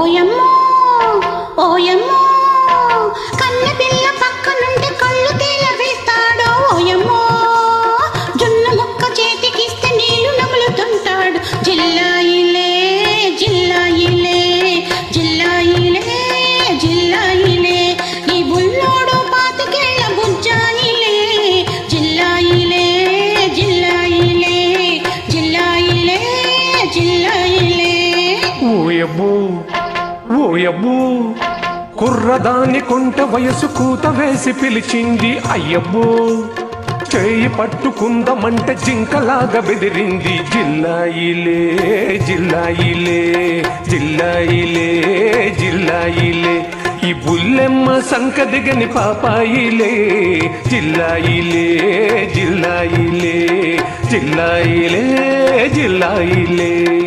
ఓయమ్మో ఓయమ్మో. కన్న పిల్ల పక్కనుంటే కళ్ళు తేల వేస్తాడో ఓయమ్మో. జొన్న ముక్క చేతికిస్తే నీళ్ళు నములుతుంటాడు. జిల్లాయిలే జిల్లాయిలే జిల్లాయిలే జిల్లాయిలే. ఈ బుల్లోడు పాతికేళ్ళ బుజ్జాయిలే. జిల్లాయిలే జిల్లాయిలే జిల్లాయిలే జిల్లాయిలే. ఓయబ్బో. ఓయబ్బో కుర్రదాని కొంట వయసు కూత వేసి పిలిచింది అయ్యబ్బో. చేయి పట్టుకుందమంటే జింకలాగా బెదిరింది జిల్లాయిలే జిల్లాయిలే జిల్లాయిలే జిల్లాయిలే. ఈ బుల్లెమ్మ సంక దిగని పాపాయిలే జిల్లాయిలే జిల్లాయిలే జిల్లాయిలే జిల్లాయిలే.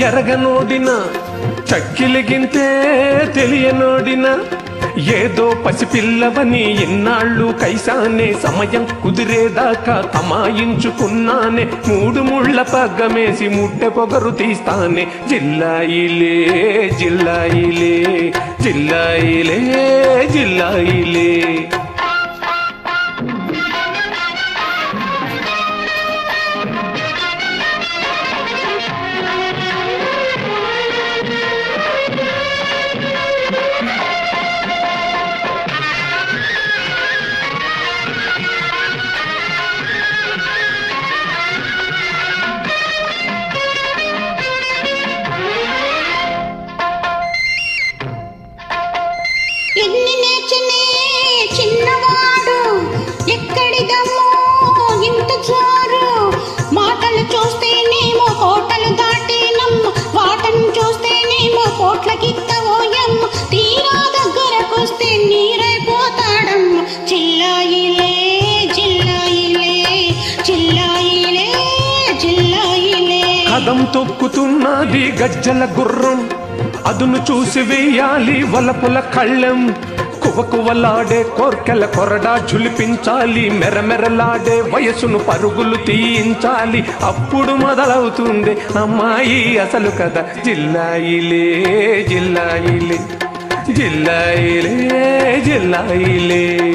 ఎరగనోడిన చక్కిలిగింతే తెలియనోడిన ఏదో పసిపిల్లవని ఎన్నాళ్ళు కైసానే సమయం కుదిరేదాకా తమాయించుకున్నానే మూడు ముళ్ళ పగ్గమేసి ముట్టె పొగరు తీస్తానే జిల్లాయిలే జిల్లాయిలే జిల్లాయిలే జిల్లాయిలే. రథం తొక్కుతున్నది గజ్జల గుర్రం. అదును చూసి వేయాలి వలపుల కళ్ళెం. కువకువలాడే కోర్కెల కొరడా ఝులిపించాలి. మెరమెరలాడే వయసును పరుగులు తీయించాలి. అప్పుడు మొదలవుతుంది అమ్మాయి అసలు కథ. జిల్లాయిలే జిల్లాయిలే జిల్లాయిలే జిల్లాయిలే.